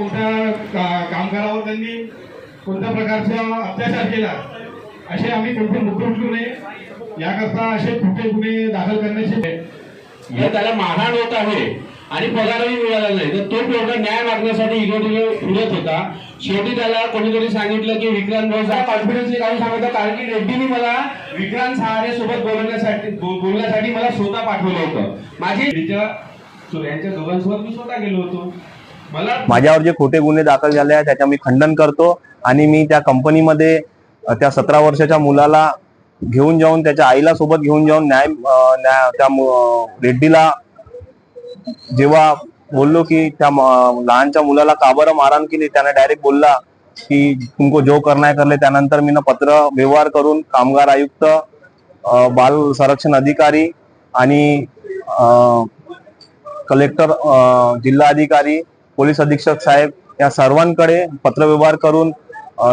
कोणत्या का- कामगारावर त्यांनी कोणत्या प्रकारचा अत्याचार केला असे आम्ही कोणते मुद्दे उचलू नये याकरता असे खोटे गुन्हे दाखल करण्याचे हे त्याला मारहाण होत आहे आणि पगारही मिळाला नाही. तर तो पोरगा न्याय मागण्यासाठी इकडे तिकडे फिरत होता. शेवटी त्याला कोणीतरी सांगितलं की विक्रांत भाऊ कॉन्फिडन्सली काही सांगत होता, कारण की रेड्डीने मला विक्रांत सहारे सोबत बोलण्यासाठी बोलण्यासाठी मला स्वतः पाठवलं होतं. माझी तिच्या यांच्या दोघांसोबत मी स्वतः गेलो होतो. माझ्यावर जे खोटे गुन्हे दाखल झाले आहेत त्याच्या मी खंडन करतो आणि मी त्या कंपनीमध्ये त्या सतरा वर्षाच्या मुलाला घेऊन जाऊन त्याच्या आईला सोबत घेऊन जाऊन न्याय न्याय- त्या रेड्डीला जेव्हा बोललो की त्या लहानच्या मुलाला का बरं मारहाण केली त्याने डायरेक्ट बोलला की तुमको जो करणार करले त्यानंतर मी पत्र व्यवहार करून कामगार आयुक्त बाल संरक्षण अधिकारी आणि कलेक्टर जिल्हा अधिकारी पोलीस अधीक्षक साहेब या सर्वांकडे पत्रव्यवहार करून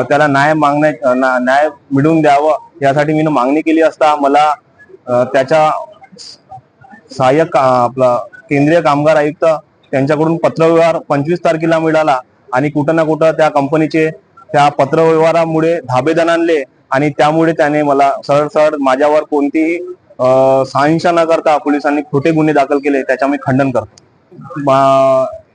त्याला न्याय मागण्या न्याय मिळवून द्यावं यासाठी मी मागणी केली असता मला त्याच्या सहाय्यक का- आपला केंद्रीय कामगार आयुक्त त्यांच्याकडून पत्रव्यवहार पंचवीस तारखेला मिळाला आणि कुठं ना कुठं त्या कंपनीचे त्या पत्रव्यवहारामुळे धाबेदान आणले आणि त्यामुळे त्याने मला सरळ सरळ माझ्यावर कोणतीही अ, न करता पोलिसांनी खोटे गुन्हे दाखल केले त्याच्या मी खंडन करतो.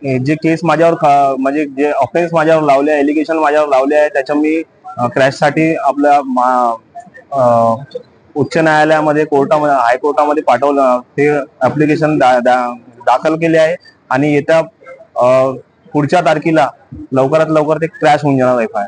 जे केस माझ्यावर म्हणजे जे ऑफेन्स माझ्यावर लावले आहे एलिगेशन माझ्यावर लावले आहे त्याच्या मी क्रॅशसाठी आपल्या उच्च न्यायालयामध्ये कोर्टामध्ये हायकोर्टामध्ये पाठवलं. ते ऍप्लिकेशन दाखल केले आहे आणि येत्या पुढच्या तारखेला लवकरात लवकर ते क्रॅश होऊन जाणार एफ आय